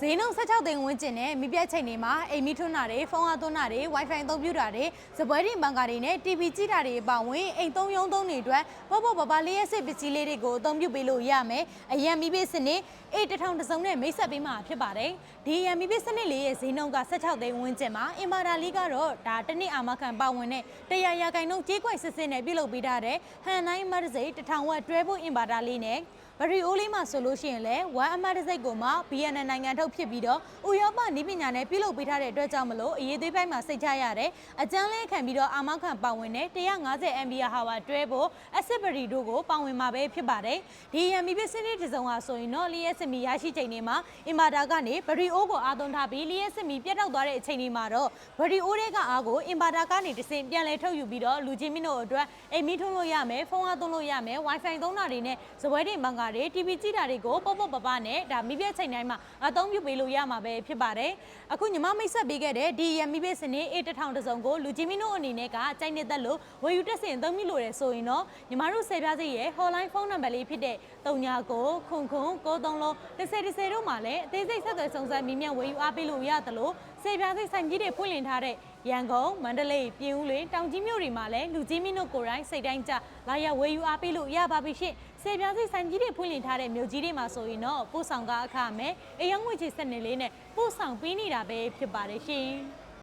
ဈေးနှုန်း16သိန်းဝန်းကျင်နဲ့မိပြတ်ချိန်တွေမှာအိမ်မီထွန်းတာတွေဖုန်းအားသွင်းတာတွေ Wi-Fi အသုံးပြုတာတွေစပွဲတင်ဘန်ကာတွေနဲ့ TV ကြည့်တာတွေအပါအဝင်အိမ်သုံးရုံးသုံးတွေအတွက်ပေါ့ပေါ့ပပလေးရဲ့စစ်ပစ္စည်းလေးတွေကိုအသုံးပြုပေးလို့ရမယ်အရန်မိပြစနစ်အေးတစ်ထောင်တစ်စုံနဲ့မိတ်ဆက်ပေးမှာဖြစ်ပါတယ်ဒီအရန်မိပြစနစ်လေးရဲ့ဈေးနှုန်းက16သိန်းဝန်းကျင်မှာအင်ပါတာလေးကတော့ဒါတစ်နှစ်အာမခံပါဝင်တဲ့တရားရာခိုင်နှုန်းကြေးကွက်စစ်စစ်နဲ့ပြုလုပ်ပေးထားတဲ့ဟန်နိုင်မတ်စိတ်တစ်ထောင်ဝက်တွဲဖို့အင်ပါတာလေးနဲ့ ဗရီအိုလေးမှာဆိုလို့ရှိရင်လည်းဝမ်အမတ်တစ်စိတ်ကိုမှ BNN နိုင်ငံထုတ်ဖြစ်ပြီးတော့ဥရောပနည်းပညာနဲ့ပြုလုပ်ပေးထားတဲ့အတွက်ကြောင့်မလို့အရေးသေးပိုင်းမှာစိတ်ချရတဲ့အကျန်းလေးခံပြီးတော့အာမခံပါဝင်တဲ့150 MB ဟာဝါတွဲဖို့ acid ဗရီတို့ကိုပါဝင်မှာပဲဖြစ်ပါတယ်ဒီ MB ပစ္စည်းတစ်စုံဟာဆိုရင်တော့လျှက်စမီရရှိချိန်တွေမှာအင်မာတာကနေဗရီအိုကိုအားသွင်းထားပြီးလျှက်စမီပြတ်တောက်သွားတဲ့အချိန်တွေမှာတော့ဗရီအိုတွေကအားကိုအင်မာတာကနေတစ်စင်ပြန်လဲထုတ်ယူပြီးတော့လူချင်းမင်းတို့အတွက်အိမ်မီထုံးလို့ရမယ်ဖုန်းအားသွင်းလို့ရမယ် Wi-Fi သုံးတာတွေနဲ့စပွဲတွေမန်ကာတွေ TV ကြည့်တာတွေကိုပေါ့ပေါ့ပပနဲ့ဒါမိပြည့်ချိန်တိုင်းမှာအသုံးပြုပေးလို့ရမှာပဲဖြစ်ပါတယ်အခုညီမမိတ်ဆက်ပေးခဲ့တဲ့ဒီရမိပြည့်စနစ် A1000 တစုံကိုလူချင်းမင်းတို့အနေနဲ့ကကြိုက်နေသက်လို့ဝယ်ယူတက်စင်အသုံးပြုလို့ရဆိုရင်တော့ညီမတို့ဆယ်ပြားစိရဲ့ hotline ဖုန်းနံပါတ်လေးဖြစ်တဲ့ 39ခုခွန်ခွန်93လုံး30 30တို့မှာလည်းအသေးစိတ်ဆက်သွယ်စုံစမ်းမြင်မြန်ဝယ်ယူအားပေးလို့ရသလိုဆယ်ပြားစိဆိုင်ကြီးတွေဖွင့်လှစ်ထားတဲ့ရန်ကုန်မန္တလေးပြင်ဦးလွင်တောင်ကြီးမြို့တွေမှာလည်းလူကြီးမင်းတို့ကိုယ်တိုင်စိတ်တိုင်းကြလာရဝယ်ယူအားပေးလို့ရပါပြီရှင့်ဆယ်ပြားစိဆိုင်ကြီးတွေဖွင့်လှစ်ထားတဲ့မြို့ကြီးတွေမှာဆိုရင်တော့ပို့ဆောင်ကအခမဲ့အယောင်ငွေချေစက်နေလေးနဲ့ပို့ဆောင်ပေးနေတာပဲဖြစ်ပါတယ်ရှင်